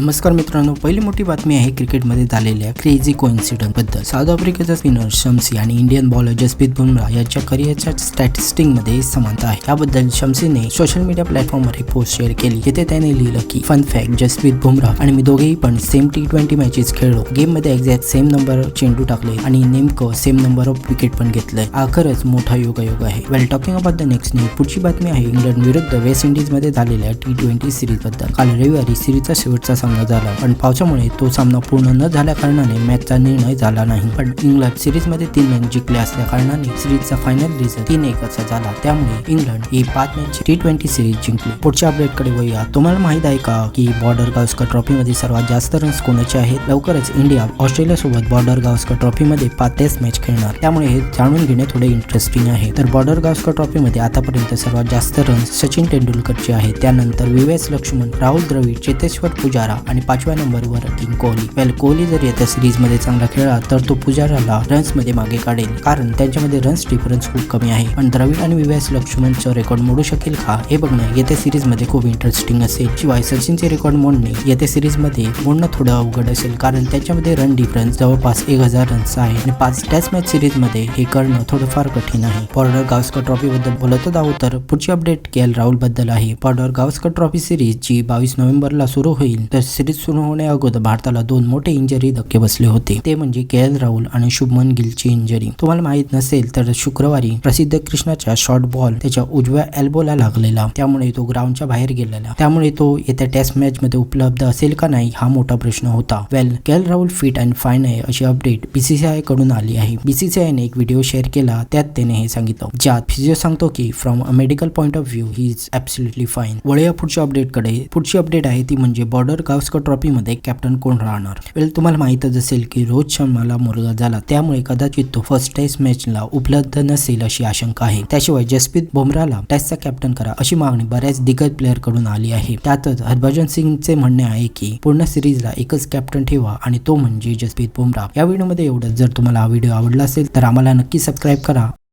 नमस्कार मित्रांनो पहिली मोठी बातमी आहे क्रिकेटमध्ये झालेल्या क्रेझी कोइन्सिडन्सबद्दल साऊथ आफ्रिकेचा स्पिनर शमसी आणि इंडियन बॉलर जसप्रीत बुमराह यांच्या करिअरच्या स्टॅटिस्टिकमध्ये समानता आहे. याबद्दल शमसीने सोशल मीडिया प्लॅटफॉर्मवर एक पोस्ट शेअर केली. जिथे त्याने लिहिलं की फन फॅक्ट जसप्रीत बुमराह आणि मी दोघेही पण सेम टी ट्वेंटी मॅचेस खेळलो. गेममध्ये एक्झॅक्ट सेम नंबर चेंडू टाकले आणि नेमकं सेम नंबर ऑफ विकेट पण घेतलंय. हा खरंच मोठा योगायोग आहे. Well talking about the next news पुढची बातमी आहे इंग्लंड विरुद्ध वेस्ट इंडिजमध्ये झालेल्या टी ट्वेंटी सिरीजबद्दल. काल रविवारी सिरीजचा शेवटचा सामना झाला. पण पावसामुळे तो सामना पूर्ण न झाल्या कारणाने मॅचचा निर्णय झाला नाही. पण इंग्लंड सिरीजमध्ये तीन मॅच जिंकले असल्या कारणाने सिरीजचा फायनल रिझल्ट तीन एक असा झाला. त्यामुळे इंग्लंड ही पाच मॅच टी ट्वेंटी सिरीज जिंकली. पुढच्या अपडेटकडे वळूया. तुम्हाला माहीत आहे का की बॉर्डर गावस्कर ट्रॉफी मध्ये सर्वात जास्त रन्स कोणाचे आहेत? लवकरच इंडिया ऑस्ट्रेलिया सोबत बॉर्डर गावस्कर ट्रॉफी मध्ये पाच टेस्ट मॅच खेळणार. त्यामुळे हे जाणून घेणे थोडे इंटरेस्टिंग आहे. तर बॉर्डर गावस्कर ट्रॉफी मध्ये आतापर्यंत सर्वात जास्त रन्स सचिन तेंडुलकरचे आहेत. त्यानंतर विवेस लक्ष्मण राहुल द्रविड चेतेश्वर पुजारा आणि पाचव्या नंबरवर किंग कोहली. वेल कोहली जर येत्या सिरीजमध्ये चांगला खेळला तर तो पुजाराला रन्समध्ये मागे काढेल. कारण त्यांच्यामध्ये रन्स डिफरन्स खूप कमी आहे. पण द्रविड आणि विवेस लक्ष्मणचं रेकॉर्ड मोडू शकेल का? हे बघणं येत्या सिरीजमध्ये खूप इंटरेस्टिंग असेल. शिवाय सचिनचे रेकॉर्ड मोडणे येत्या सिरीजमध्ये मोडणं थोडं अवघड असेल. कारण त्यांच्यामध्ये रन डिफरन्स जवळपास एक हजार रन्स आहे. आणि पाच टेस्ट मॅच सिरीजमध्ये हे करणं थोडंफार कठीण आहे. पॉर्डर गावस्कर ट्रॉफी बद्दल बोलतच आहोत तर पुढची अपडेट के एल राहुलबद्दल आहे. पॉर्डर गावस्कर ट्रॉफी सिरीज जी बावीस नोव्हेंबरला सुरू होईल तर सिरीज सुरू होण्याअगोदर भारताला दोन मोठे इंजरी धक्के बसले होते. ते म्हणजे के एल राहुल आणि शुभमन गिलची इंजरी तुम्हाला माहीत नसेल तर शुक्रवारी प्रसिद्ध कृष्णाच्या शॉर्ट बॉल त्याच्या उजव्या एल्बोला लागलेला. त्यामुळे तो ग्राउंडच्या बाहेर गेलेला. त्यामुळे तो येत्या टेस्ट मॅच मध्ये उपलब्ध असेल का नाही हा मोठा प्रश्न होता. Well K L Rahul fit and fine आहे अशी अपडेट बीसीसीआयकडून आली आहे. बीसीसीआयने एक व्हिडिओ शेअर केला. त्यात त्याने हे सांगितलं. ज्यात फिजिओ सांगतो की from a medical point of view he is absolutely fine वळूया पुढच्या अपडेटकडे. पुढची अपडेट आहे ती म्हणजे बॉर्डर का गावस्कर ट्रॉफीमध्ये कॅप्टन कोण राहणार? वेल तुम्हाला माहितच असेल की रोहित शर्माला मुलगा झाला. त्यामुळे कदाचित तो फर्स्ट टेस्ट मॅचला उपलब्ध नसेल अशी आशंका आहे. त्याशिवाय जसप्रीत बुमराला टेस्टचा कॅप्टन करा अशी मागणी बऱ्याच दिग्गज प्लेअरकडून आली आहे. त्यातच हरभजन सिंगचे म्हणणे आहे की पूर्ण सिरीजला एकच कॅप्टन ठेवा आणि तो म्हणजे जसप्रीत बुमराह. या व्हिडिओमध्ये एवढंच. जर तुम्हाला हा व्हिडिओ आवडला असेल तर आम्हाला नक्की सबस्क्राईब करा.